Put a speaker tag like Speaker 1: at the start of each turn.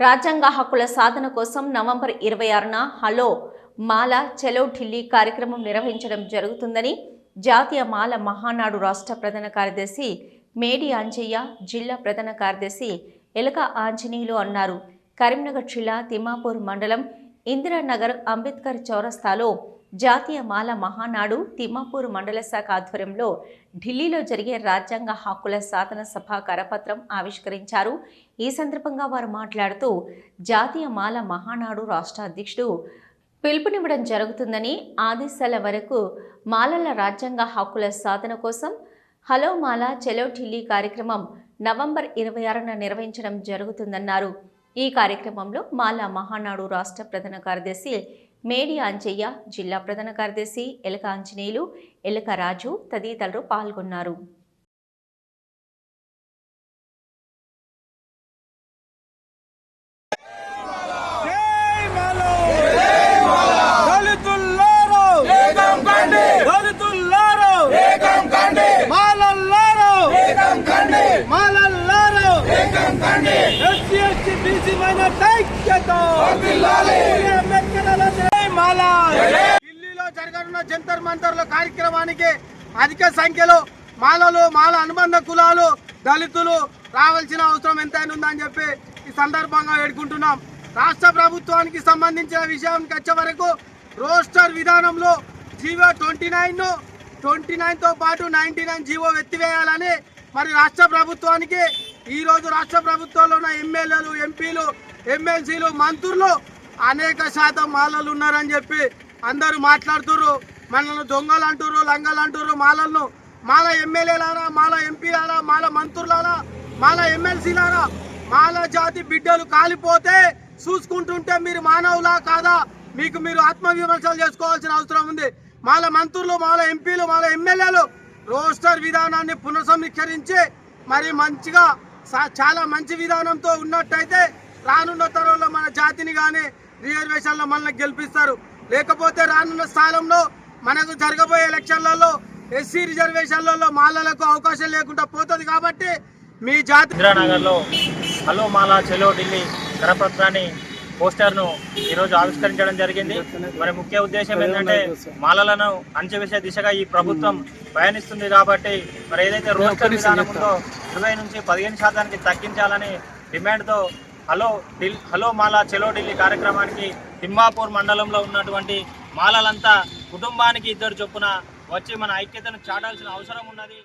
Speaker 1: రాజ్యాంగ హక్కుల సాధన కోసం నవంబర్ ఇరవై ఆరున హలో మాల చెలో ఢిల్లీ కార్యక్రమం నిర్వహించడం జరుగుతుందని జాతీయ మాల మహానాడు రాష్ట్ర ప్రధాన కార్యదర్శి మేడి అంజయ్య జిల్లా ప్రధాన కార్యదర్శి ఎలక ఆంజనేయులు అన్నారు. కరీంనగర్ జిల్లా తిమాపూర్ మండలం ఇందిరానగర్ అంబేద్కర్ చౌరస్తాలో జాతీయ మాల మహానాడు తిమ్మాపూర్ మండల శాఖ ఆధ్వర్యంలో ఢిల్లీలో జరిగే రాజ్యాంగ హక్కుల సాధన సభ కరపత్రం ఆవిష్కరించారు. ఈ సందర్భంగా వారు మాట్లాడుతూ జాతీయ మాల మహానాడు రాష్ట్ర అధ్యక్షుడు పిలుపునివ్వడం జరుగుతుందని ఆదేశాల వరకు మాలల రాజ్యాంగ హక్కుల సాధన కోసం హలో మాల చెలో ఢిల్లీ కార్యక్రమం నవంబర్ ఇరవై ఆరున నిర్వహించడం జరుగుతుందన్నారు. ఈ కార్యక్రమంలో మాల మహానాడు రాష్ట్ర ప్రధాన కార్యదర్శి మేడి అంజయ్య జిల్లా ప్రధాన కార్యదర్శి ఎలక ఆంజనేయులు ఎలక రాజు తదితరులు పాల్గొన్నారు
Speaker 2: జై జై ఢిల్లీలో జరగనున్న జంతర్ మంతర్ల కార్యక్రమానికి అధిక సంఖ్యలో మాలలు మాల అనుబంధ కులాలు దళితులు రావాల్సిన అవసరం ఎంతైనా ఉందని చెప్పి ఈ సందర్భంగా వేడుకుంటున్నాం. రాష్ట్ర ప్రభుత్వానికి సంబంధించిన విషయానికి వచ్చే వరకు రోస్టర్ విధానంలో జీవో ట్వంటీ నైన్ ట్వంటీ నైన్తో పాటు నైన్టీ నైన్ జీవో ఎత్తివేయాలని మరి రాష్ట్ర ప్రభుత్వానికి ఈరోజు రాష్ట్ర ప్రభుత్వంలో ఉన్న ఎమ్మెల్యేలు ఎంపీలు ఎమ్మెల్సీలు మంత్రులు అనేక శాతం మాలలు ఉన్నారని చెప్పి అందరూ మాట్లాడుతుర్రు. మనల్ని దొంగలు అంటుర్రు లంగలు అంటుర్రు మాలలను. మాల ఎమ్మెల్యేలారా మాల ఎంపీలారా మాల మంత్రులారా మాల ఎమ్మెల్సీలారా? మాల జాతి బిడ్డలు కాలిపోతే చూసుకుంటుంటే మీరు మానవులా కాదా? మీకు మీరు ఆత్మవిమర్శలు చేసుకోవాల్సిన అవసరం ఉంది. మాల మంత్రులు మాల ఎంపీలు మాల ఎమ్మెల్యేలు రోస్టర్ విధానాన్ని పునఃసమీక్షరించి మరి మంచిగా చాలా మంచి విధానంతో ఉన్నట్టయితే రానున్న తరంలో మన జాతిని కానీ రిజర్వేషన్లో మనల్ని గెలిపిస్తారు. లేకపోతే రానున్న స్థానంలో మనకు జరగబోయే ఎలక్షన్లలో ఎస్సీ రిజర్వేషన్లలో మాలలకు అవకాశం లేకుండా పోతుంది కాబట్టి మీ జాతి
Speaker 3: ఇందిరానగర్లో హలో మాలా చెలో ఢిల్లీ కరపత్రాన్ని పోస్టర్ను ఈరోజు ఆవిష్కరించడం జరిగింది. మరి ముఖ్య ఉద్దేశం ఏంటంటే మాలలను అణచివేసే దిశగా ఈ ప్రభుత్వం పయనిస్తుంది కాబట్టి మరి ఏదైతే రోస్టర్ విధానం ఉందో ఇరవై నుంచి పదిహేను శాతానికి తగ్గించాలని డిమాండ్తో హలో ఢిల్ హలో మాలా చెలో ఢిల్లీ కార్యక్రమానికి తిమ్మాపూర్ మండలంలో ఉన్నటువంటి మాలలంతా కుటుంబానికి ఇద్దరు చొప్పున వచ్చి మన ఐక్యతను చాటాల్సిన అవసరం ఉన్నది.